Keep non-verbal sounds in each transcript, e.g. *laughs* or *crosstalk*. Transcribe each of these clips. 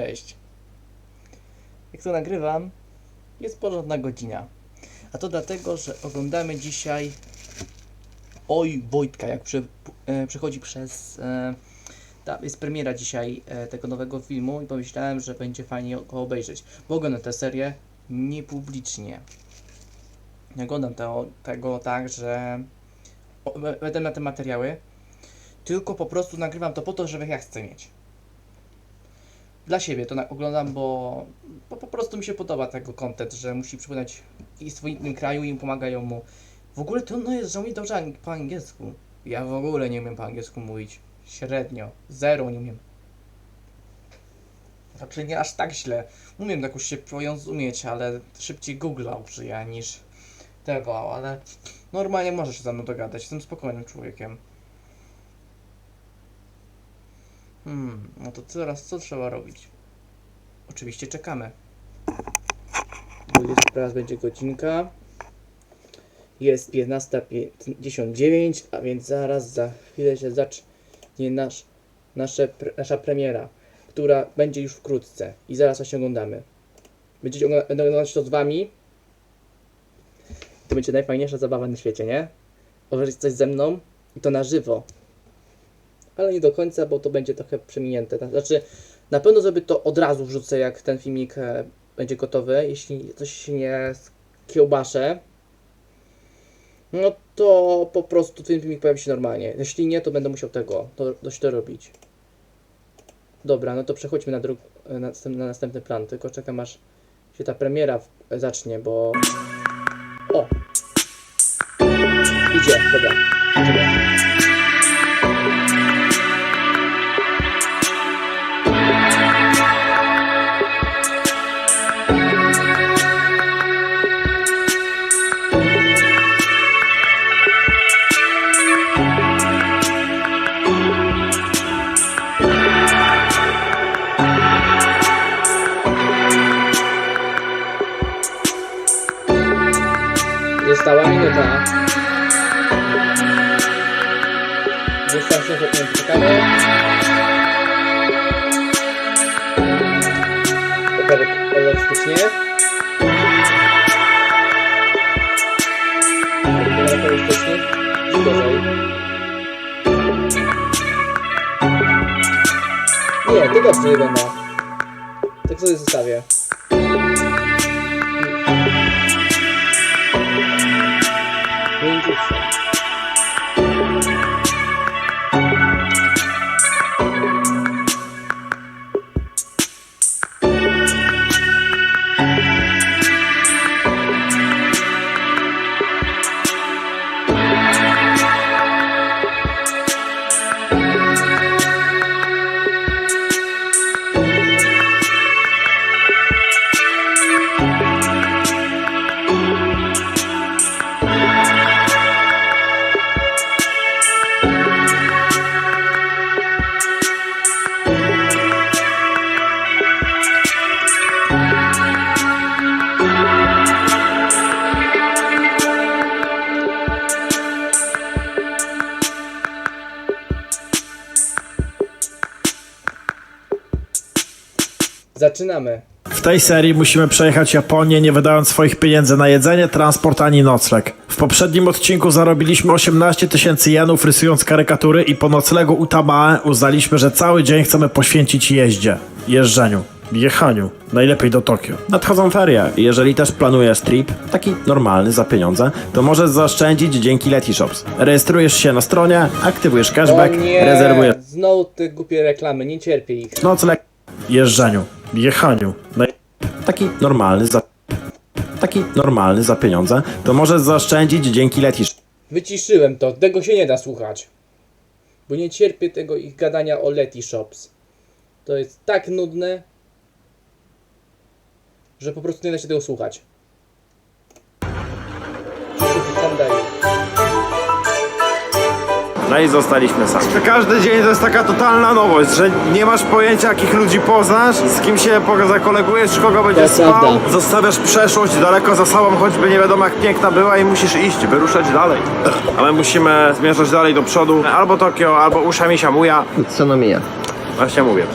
Cześć. Jak to nagrywam, jest porządna godzina. A to dlatego, że oglądamy dzisiaj Oj Wojtka, jak przy, e, przez... E, ta, jest premiera dzisiaj e, tego nowego filmu i pomyślałem, że będzie fajnie go obejrzeć. Bo oglądam tę serię niepublicznie. Nie oglądam to, tego tak, że będę na te materiały, tylko po prostu nagrywam to po to, żeby ja chcę mieć dla siebie to oglądam, bo, bo po prostu mi się podoba tego content, że musi przypominać i w innym kraju i pomagają mu. W ogóle trudno jest, że umie dobrze po angielsku. Ja w ogóle nie umiem po angielsku mówić. Średnio. Zero nie umiem. Znaczy nie aż tak źle. Umiem jakoś się zrozumieć, ale szybciej Google'a użyję niż tego, ale normalnie możesz się ze mną dogadać. Jestem spokojnym człowiekiem. Hmm, no to teraz co trzeba robić? Oczywiście czekamy. Bo jest teraz będzie godzinka. Jest 15.59, a więc zaraz za chwilę się zacznie nasz, nasze, nasza premiera, która będzie już wkrótce i zaraz właśnie oglądamy. Będziecie oglądać, będę oglądać to z wami. To będzie najfajniejsza zabawa na świecie, nie? Obejrzeć coś ze mną i to na żywo ale nie do końca, bo to będzie trochę przeminięte. Znaczy, na pewno sobie to od razu wrzucę, jak ten filmik e, będzie gotowy. Jeśli coś się nie skiełbaszę, no to po prostu ten filmik pojawi się normalnie. Jeśli nie, to będę musiał tego, to, dość to robić. Dobra, no to przechodźmy na, drug, na, następny, na następny plan, tylko czekam aż się ta premiera w, zacznie, bo... O! Idzie, dobra. Że ten czekamy. Pokażę elastycznie. Wygląda elastycznie. Gorzej. Nie, to dobrze wygląda. Tak sobie zostawię. Zaczynamy. W tej serii musimy przejechać Japonię, nie wydając swoich pieniędzy na jedzenie, transport ani nocleg. W poprzednim odcinku zarobiliśmy 18 tysięcy jenów rysując karykatury i po noclegu u Tamae uznaliśmy, że cały dzień chcemy poświęcić jeździe, jeżdżeniu, jechaniu, najlepiej do Tokio. Nadchodzą ferie i jeżeli też planujesz trip, taki normalny za pieniądze, to możesz zaoszczędzić dzięki Letyshops. Rejestrujesz się na stronie, aktywujesz cashback, o nie! rezerwujesz Znowu te głupie reklamy, nie cierpię ich. nocleg, jeżdżeniu, jechaniu, naj... taki normalny za... taki normalny za pieniądze, to możesz zaoszczędzić dzięki Letish. Wyciszyłem to, tego się nie da słuchać. Bo nie cierpię tego ich gadania o Leti Shops. To jest tak nudne, że po prostu nie da się tego słuchać. No i zostaliśmy sami. Każdy dzień to jest taka totalna nowość, że nie masz pojęcia jakich ludzi poznasz, z kim się zakolegujesz, kogo będziesz spał. prawda. Zostawiasz przeszłość daleko za sobą, choćby nie wiadomo jak piękna była i musisz iść, wyruszać dalej. A my musimy zmierzać dalej do przodu, albo Tokio, albo Ushami Shamuya. Co no mija? Właśnie mówię.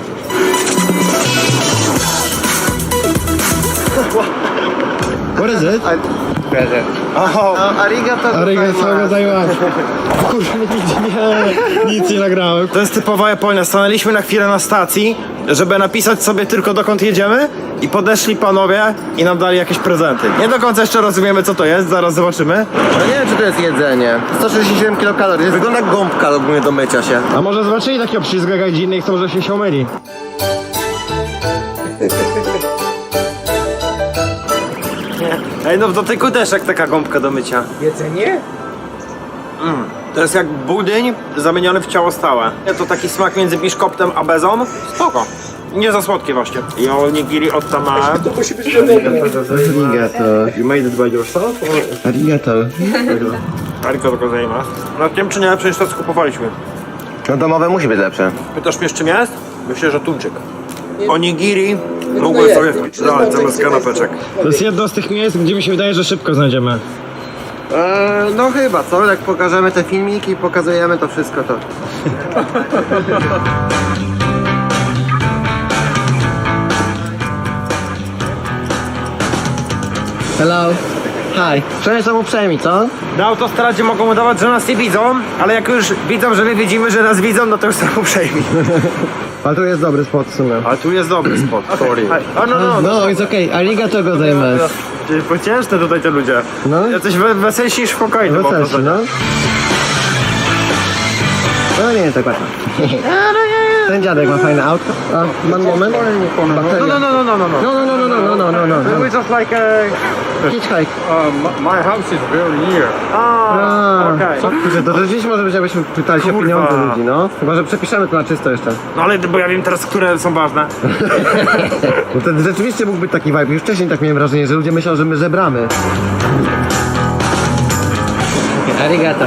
What is it? Present. Oh, Arigato arigatou gozaimasu. *laughs* Kurwa, nie, nie, nic nie nagrałem. To jest typowa Japonia. Stanęliśmy na chwilę na stacji, żeby napisać sobie tylko dokąd jedziemy i podeszli panowie i nam dali jakieś prezenty. Nie do końca jeszcze rozumiemy co to jest, zaraz zobaczymy. No nie wiem, czy to jest jedzenie. 167 kilokalorii. Wygląda jak gąbka ogólnie do mycia się. A może zobaczyli takiego przyzga gadziny i chcą, że się się myli. *laughs* Ej, no w dotyku też jak taka gąbka do mycia. Jedzenie? To jest jak budyń zamieniony w ciało stałe. To taki smak między biszkoptem a bezą. Spoko. Nie za słodkie właśnie. I onigiri od Tamae. To musi być dobre. Arigato. You made it by yourself? Arigato. Arigato gozaimasu. No wiem czy nie, przecież to skupowaliśmy. No domowe musi być lepsze. Pytasz mnie z czym jest? Myślę, że tuńczyk. Onigiri jest. sobie jest zamiast kanapeczek. To jest jedno z tych miejsc, gdzie mi się wydaje, że szybko znajdziemy. Eee, no chyba, co? Jak pokażemy te filmiki i pokazujemy to wszystko, to... Hello. Hi. Przynajmniej są uprzejmi, co? Na autostradzie mogą udawać, że nas nie widzą, ale jak już widzą, że my widzimy, że nas widzą, no to już są uprzejmi. Ale tu jest dobry spot w sumie. Ale tu jest dobry spot, sorry. A no, no, no. No, jest okej. Arigato gozaimasu. Pocieszne tutaj te ludzie. No. Jacyś we, weselsi niż spokojni. Weselszy, wrażenie. no. No nie jest tak łatwo. Ten dziadek ma fajne autko. A, man moment. No, no, no, no, no, no, no. No, no, no, no, no, no, no, no, no. We just like a... Hitchhike. Uh, my house is very near. A, okej. Że to rzeczywiście może być, jakbyśmy pytali się o Kurwa. pieniądze ludzi, no. Chyba, że przepiszemy to na czysto jeszcze. No ale bo ja wiem teraz, które są ważne. Bo to rzeczywiście mógł być taki vibe. Już wcześniej tak miałem wrażenie, że ludzie myślą, że my żebramy. Arigato.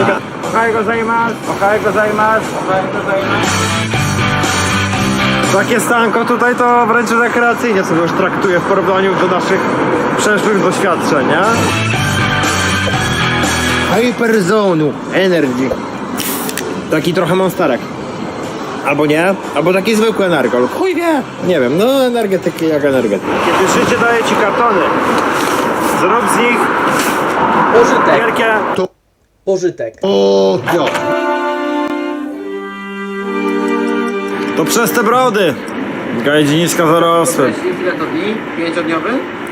Ohayou gozaimasu, ohayou gozaimasu, ohayou gozaimasu. Takie stanko tutaj to wręcz rekreacyjnie sobie już traktuję w porównaniu do naszych przeszłych doświadczeń, nie? Hyperzone Energy. Taki trochę monsterek. Albo nie, albo taki zwykły energol. Chuj wie. Nie wiem, no energetyki jak energetyki. Kiedy życie daje ci kartony, zrób z nich Pożytek. wielkie... Pożytek. O. To przez te brody. Gajdziniska zarosły. Ile to dni? Pięciodniowy?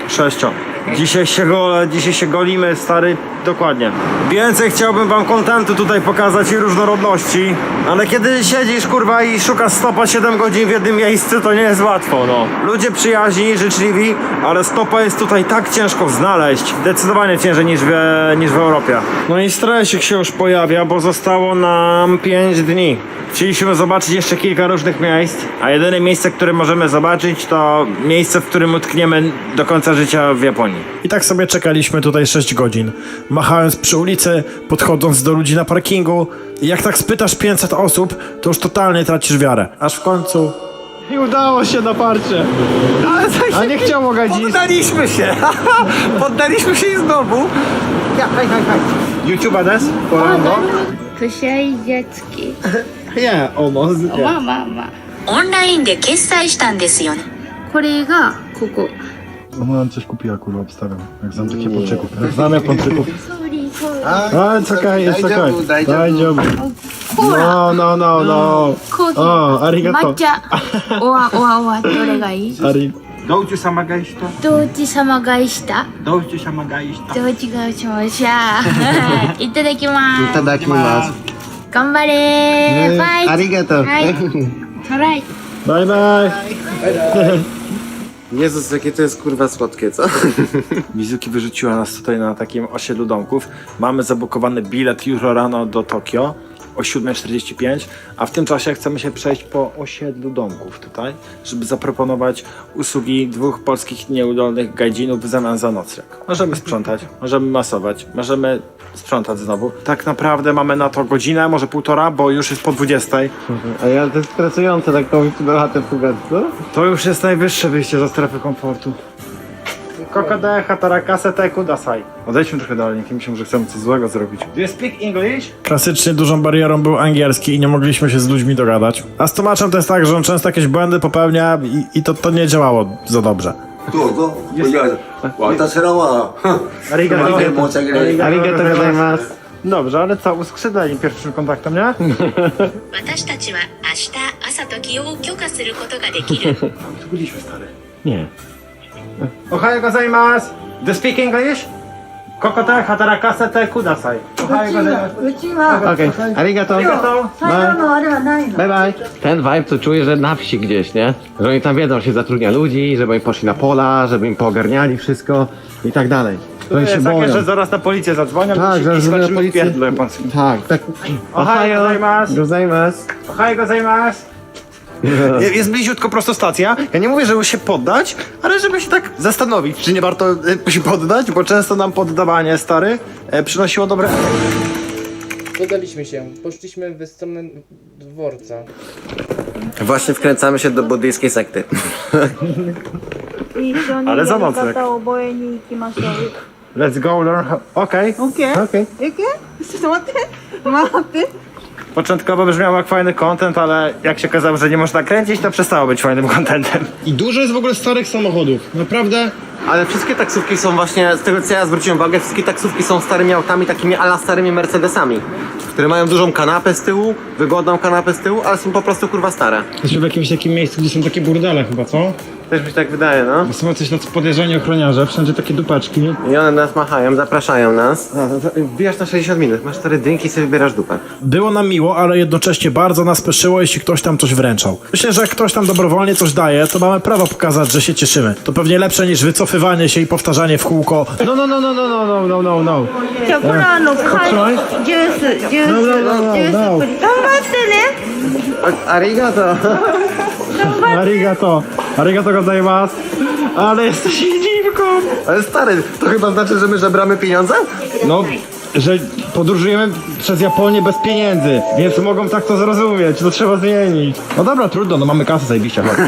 Sześcio. Dzisiaj się gole, dzisiaj się golimy, stary, dokładnie. Więcej chciałbym wam kontentu tutaj pokazać i różnorodności, ale kiedy siedzisz, kurwa, i szukasz stopa 7 godzin w jednym miejscu, to nie jest łatwo, no. Ludzie przyjaźni, życzliwi, ale stopa jest tutaj tak ciężko znaleźć, zdecydowanie ciężej niż w, niż w Europie. No i stresik się już pojawia, bo zostało nam 5 dni. Chcieliśmy zobaczyć jeszcze kilka różnych miejsc, a jedyne miejsce, które możemy zobaczyć, to miejsce, w którym utkniemy do końca życia w Japonii. I tak sobie czekaliśmy tutaj 6 godzin, machając przy ulicy, podchodząc do ludzi na parkingu. I jak tak spytasz 500 osób, to już totalnie tracisz wiarę. Aż w końcu... I udało się na parcie. A nie chciało gadzić. Poddaliśmy się. *laughs* Poddaliśmy się i znowu. YouTube'a des? Porango? プシャイジャ付き *laughs* Yeah, almost. まあまあまあオンラインで決済したんですよね。これがここ no, no mam coś kupiła kurwa, obstawiam. Jak znam takich Nie. Japończyków. Jak znam Japończyków. Sorry, sorry. A, it's okay, it's okay. Daijoubu, daijoubu. Daijoubu. No, no, no, no. no. コーヒー、O, 抹 arigato. 茶、おわおわおわ、どれがいい Ari... Douciu sama gaista, どうち様がいした、douciu sama gaista. どうちがしましゃ。いただきま Itadakimasu. す。頑張れー。バイ。Arigato. はい。トライ。Bye bye. *laughs* Jezus, jakie to jest kurwa słodkie, co? *laughs* Mizuki wyrzuciła nas tutaj na takim osiedlu domków. Mamy zabukowany bilet jutro rano do Tokio o 7.45, a w tym czasie chcemy się przejść po osiedlu domków tutaj, żeby zaproponować usługi dwóch polskich nieudolnych gajdzinów w zamian za nocleg. Możemy sprzątać, możemy masować, możemy sprzątać znowu. Tak naprawdę mamy na to godzinę, może półtora, bo już jest po 20. A ja to jest stresujące, tak na chatę fugać, co? To już jest najwyższe wyjście ze strefy komfortu. Kokode, hatarakase, te kudasai. Odejdźmy trochę dalej, nie myślę, że chcemy coś złego zrobić. Do you speak English? Klasycznie dużą barierą był angielski i nie mogliśmy się z ludźmi dogadać. A z tłumaczem to jest tak, że on często jakieś błędy popełnia i, i to, to nie działało za dobrze. どうぞ。いや、私らは、 Arigato. 大変申し訳ない。 Arigato gozaimasu. Dobrze, ale co, uskrzydleni pierwszym kontaktem, nie? *laughs* 私たちは明日朝と起用を許可することができる *laughs* おはようございます Do speak English? ここで働かせてくださいおはようございますうちは Okej, arigato. ありがとう最後のあれはないの Bye bye. Ten vibe to czuję, że na wsi gdzieś, nie? Że oni tam wiedzą, że się zatrudnia ludzi, żeby im poszli na pola, żeby im poogarniali wszystko i tak dalej. To jest takie, że zaraz na policję zadzwonią tak, i zaraz skończymy w pierdle japońskim. Tak, tak. Ohio, gozaimasu. Gozaimasu. おはようございます *laughs* Je- Jest bliziutko prosto stacja. Ja nie mówię, żeby się poddać, ale żeby się tak zastanowić, czy nie warto e, się poddać, bo często nam poddawanie, stary, e, przynosiło dobre... Dodaliśmy się. Poszliśmy w stronę dworca. Właśnie wkręcamy się do buddyjskiej sekty. 一緒にあやりれざまず方を覚えに行きましょう Let's go learn how... Okej. オッケー Okej. いけちょっと待って待って Początkowo brzmiało jak fajny content, ale jak się okazało, że nie można kręcić, to przestało być fajnym contentem. I dużo jest w ogóle starych samochodów. Naprawdę Ale wszystkie taksówki są właśnie, z tego co ja zwróciłem uwagę, wszystkie taksówki są starymi autami, takimi ala starymi Mercedesami. Które mają dużą kanapę z tyłu, wygodną kanapę z tyłu, ale są po prostu kurwa stare. jesteśmy w jakimś takim miejscu, gdzie są takie burdele chyba, co? Też mi się tak wydaje, no. Są coś na podejrzenie ochroniarza, wszędzie takie dupaczki. I one nas machają, zapraszają nas. No wbijasz na 60 minut, masz cztery drinki i sobie wybierasz dupę. Było nam miło, ale jednocześnie bardzo nas peszyło, jeśli ktoś tam coś wręczał. Myślę, że jak ktoś tam dobrowolnie coś daje, to mamy prawo pokazać, że się cieszymy. To pewnie lepsze niż wycofywanie się i powtarzanie w kółko. No, no, no, no, no, no, no, no, no, no. To poranów, tak. hajdu, gdzie jest, gdzie No, no, no, no, no. nie? Arigato. Arigato. Arigato gozaimasu. Ale jesteś dziwką. Ale stary, to chyba znaczy, że my żebramy pieniądze? No, że podróżujemy przez Japonię bez pieniędzy, więc mogą tak to zrozumieć, to trzeba zmienić. No dobra, trudno, no mamy kasę zajebiście, chodź.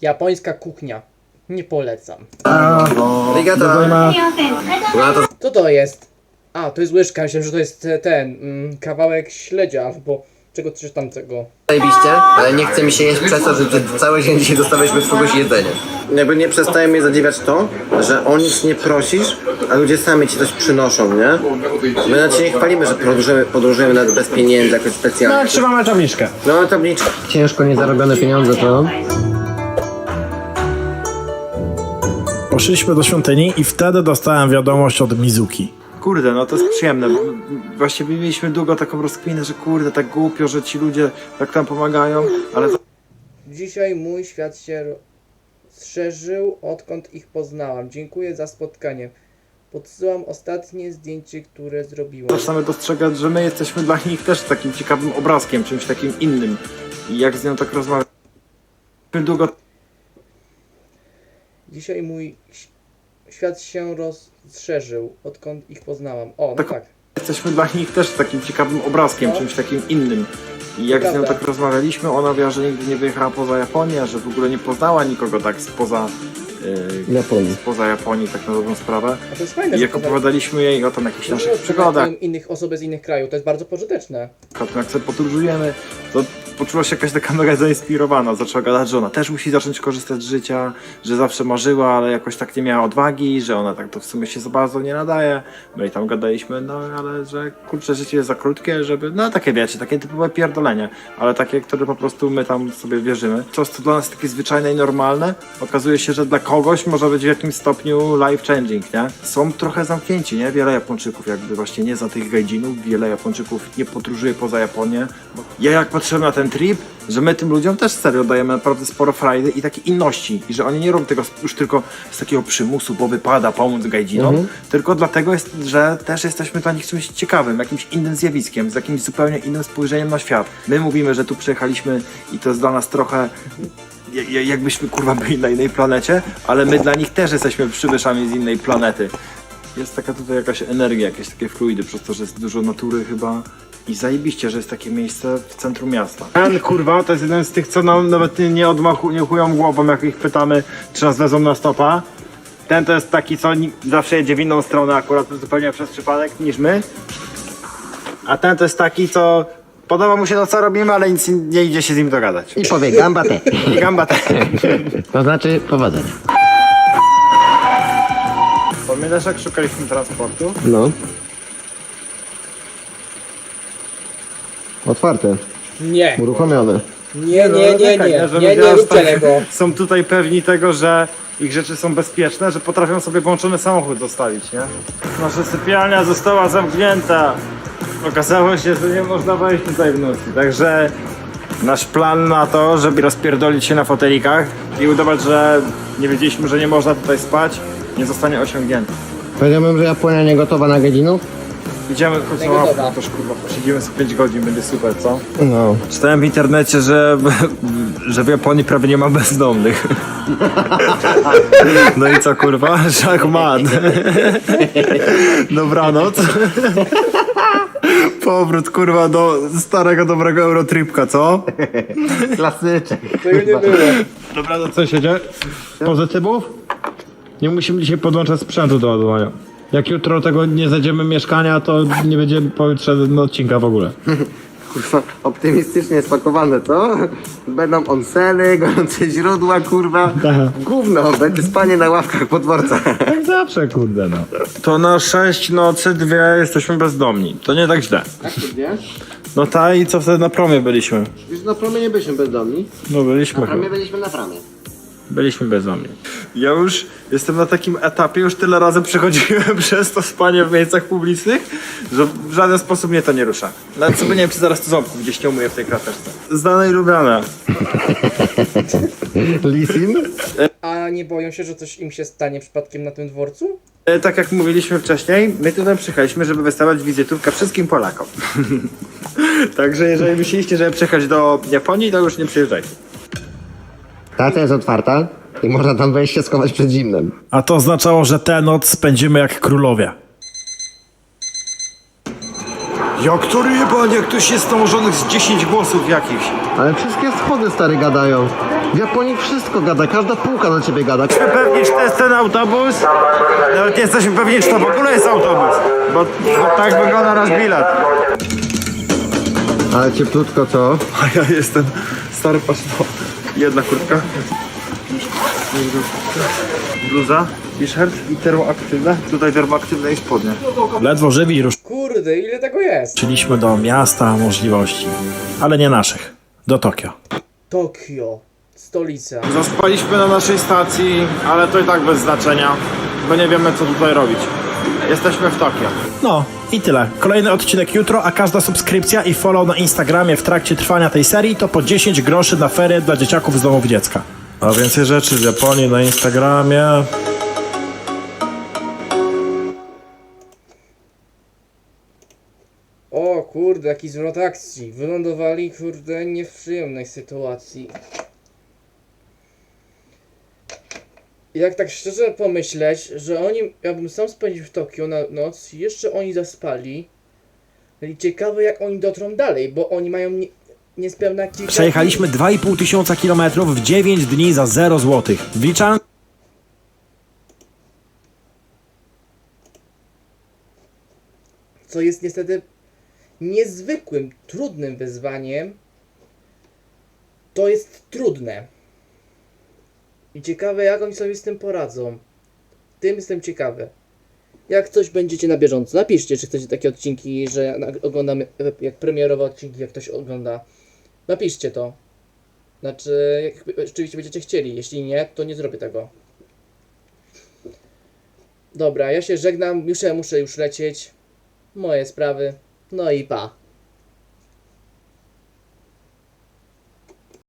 Japońska kuchnia. Nie polecam. Arigato! No to Co to jest? A, to jest łyżka. Myślałem, że to jest ten mm, kawałek śledzia albo czego coś tam tego. zajebiście, ale nie chce mi się jeść przez to, że przez cały dzień dzisiaj dostawaliśmy z kogoś jedzenie. Jakby nie przestaje mnie zadziwiać to, że o nic nie prosisz, a ludzie sami ci coś przynoszą, nie? My na ciebie nie chwalimy, że podróżujemy, podróżujemy nawet bez pieniędzy jakoś specjalnie. Tak, trzymamy tabliczkę. No tabliczka. Ciężko niezarobione pieniądze to... Poszliśmy do świątyni i wtedy dostałem wiadomość od Mizuki. Kurde, no to jest przyjemne. Właściwie mieliśmy długo taką rozkminę, że kurde, tak głupio, że ci ludzie tak nam pomagają, ale Dzisiaj mój świat się rozszerzył, odkąd ich poznałam. Dziękuję za spotkanie. Podsyłam ostatnie zdjęcie, które zrobiłam. zaczynamy dostrzegać, że my jesteśmy dla nich też takim ciekawym obrazkiem, czymś takim innym. I jak z nią tak rozmawiamy długo Dzisiaj mój świat się rozszerzył, odkąd ich poznałam. O, no Tak. tak. jesteśmy dla nich też takim ciekawym obrazkiem, czymś takim innym. I jak z nią Prawda. tak rozmawialiśmy, ona mówiła, że nigdy nie wyjechała poza Japonię, że w ogóle nie poznała nikogo tak spoza, yy, Japonii. spoza Japonii, tak na dobrą sprawę. A to jest fajne, I że jak opowiadaliśmy jej o tam jakichś naszych że przygodach, innych osoby z innych krajów. To jest bardzo pożyteczne. o tym jak sobie podróżujemy, to poczuła się jakaś taka mega zainspirowana. Zaczęła gadać, że ona też musi zacząć korzystać z życia, że zawsze marzyła, ale jakoś tak nie miała odwagi, że ona tak to w sumie się za bardzo nie nadaje. No i tam gadaliśmy, no ale że kurczę, życie jest za krótkie, żeby, no takie wiecie, takie typowe pierdolenie, ale takie, które po prostu my tam sobie wierzymy. Coś, co dla nas takie zwyczajne i normalne, okazuje się, że dla kogoś może być w jakimś stopniu life changing, nie? Są trochę zamknięci, nie? Wiele Japończyków jakby właśnie nie za tych gajdzinów, wiele Japończyków nie podróżuje poza Japonię. Ja jak patrzyłem na ten trip, że my tym ludziom też serio dajemy naprawdę sporo frajdy i takiej inności i że oni nie robią tego już tylko z takiego przymusu, bo wypada pomóc gajdzinom, tylko dlatego, jest, że też jesteśmy dla nich czymś ciekawym, jakimś innym zjawiskiem, z jakimś zupełnie innym spojrzeniem na świat. My mówimy, że tu przyjechaliśmy i to jest dla nas trochę ja- ja- jakbyśmy kurwa byli na innej planecie, ale my dla nich też jesteśmy przybyszami z innej planety. jest taka tutaj jakaś energia, jakieś takie fluidy, przez to, że jest dużo natury chyba. I zajebiście, że jest takie miejsce w centrum miasta. Ten kurwa to jest jeden z tych, co nam nawet nie, nie odmachu, nie chują głową, jak ich pytamy, czy nas wezą na stopa. Ten to jest taki, co ni- zawsze jedzie w inną stronę akurat zupełnie przez przypadek niż my. A ten to jest taki, co podoba mu się to, co robimy, ale nic nie idzie się z nim dogadać. I powie gamba te. I *laughs* gamba też. *laughs* To znaczy powodzenia. Pamiętasz jak szukaliśmy transportu? No. Otwarte, Nie, uruchomione. nie, nie, nie, Czekaj, nie, nie, nie aż róbcie tak tego. *laughs* Są tutaj pewni tego, że ich rzeczy są bezpieczne, że potrafią sobie włączony samochód zostawić, nie? Nasza sypialnia została zamknięta. Okazało się, że nie można wejść tutaj w nocy, także nasz plan na to, żeby rozpierdolić się na fotelikach i udawać, że nie wiedzieliśmy, że nie można tutaj spać, nie zostanie osiągnięty. Powiedziałbym, że Japonia nie gotowa na godzinów? Idziemy końcu gotowa. na toż kurwa, posiedzimy z 5 godzin, będzie super, co? No. Czytałem w internecie, że, *laughs* że w Japonii prawie nie ma bezdomnych. *laughs* No i co kurwa? *laughs* Szachmat. Dobranoc. Powrót kurwa do starego dobrego Eurotripka, co? Klasyczek. Tego nie było. Dobranoc, co się dzieje? Pozytywów? Nie musimy dzisiaj podłączać sprzętu do ładowania. Jak jutro tego nie zajdziemy mieszkania, to nie będzie pojutrze odcinka w ogóle. *laughs* Kurwa, optymistycznie spakowane, co? Będą onseny, gorące źródła, kurwa. Gówno, będzie spanie na ławkach po dworcach. Jak *laughs* zawsze, kurde no. To na sześć nocy dwie jesteśmy bezdomni. To nie tak źle. Wiesz? No ta i co wtedy na promie byliśmy? Już na promie nie byliśmy bezdomni. No byliśmy chyba. byliśmy na pramie. Byliśmy bezdomni. Ja już jestem na takim etapie, już tyle razy przechodziłem *laughs* przez to spanie w miejscach publicznych, że w żaden sposób mnie to nie rusza. Nawet sobie nie wiem, czy zaraz tu ząbków gdzieś nie umyję w tej krateczce. Znane i lubiane. *laughs* Lisin? A nie boją się, że coś im się stanie przypadkiem na tym dworcu? E, Tak jak mówiliśmy wcześniej, my tutaj przyjechaliśmy, żeby wystawiać wizytówkę wszystkim Polakom. *laughs* Także jeżeli myśleliście, żeby przyjechać do Japonii, to już nie przyjeżdżajcie. Ta jest otwarta i można tam wejść się schować przed zimnem. A to oznaczało, że tę noc spędzimy jak królowie. Jak to ryba, jak ktoś jest nałożonych z 10 głosów jakichś. Ale wszystkie schody stary gadają. W Japonii wszystko gada, każda półka na ciebie gada. Jesteśmy pewni, że to jest ten autobus. Nawet nie jesteśmy pewni, czy to w ogóle jest autobus. Bo, bo tak wygląda nasz bilet. Ale cieplutko co? A ja jestem stary patrz, no. Jedna kurtka. Bluza, t-shirt i termoaktywne. Tutaj termoaktywne i spodnie. Ledwo żywi Kurde, ile tego jest? ruszyliśmy do miasta możliwości. Ale nie naszych. Do Tokio. Tokio, stolica. Zaspaliśmy na naszej stacji, ale to i tak bez znaczenia, bo nie wiemy co tutaj robić. Jesteśmy w Tokio. No i tyle. Kolejny odcinek jutro, a każda subskrypcja i follow na Instagramie w trakcie trwania tej serii to po 10 groszy na ferie dla dzieciaków z domów dziecka. A więcej rzeczy z Japonii na Instagramie. O kurde, jaki zwrot akcji. Wylądowali, kurde, nie w przyjemnej sytuacji. Jak tak szczerze pomyśleć, że oni, jakbym sam spędził w Tokio na noc, jeszcze oni zaspali. I ciekawe jak oni dotrą dalej, bo oni mają nie, niespełna kilka... Przejechaliśmy 2,5 tysiąca kilometrów w 9 dni za 0 złotych. Wliczając co jest niestety niezwykłym, trudnym wyzwaniem. To jest trudne. I ciekawe, jak oni sobie z tym poradzą. Tym jestem ciekawy. Jak coś będziecie na bieżąco, napiszcie, czy chcecie takie odcinki, że oglądamy, jak premierowe odcinki, jak ktoś ogląda. Napiszcie to. Znaczy, jak rzeczywiście będziecie chcieli. Jeśli nie, to nie zrobię tego. Dobra, ja się żegnam. Muszę, muszę już lecieć moje sprawy. No i pa.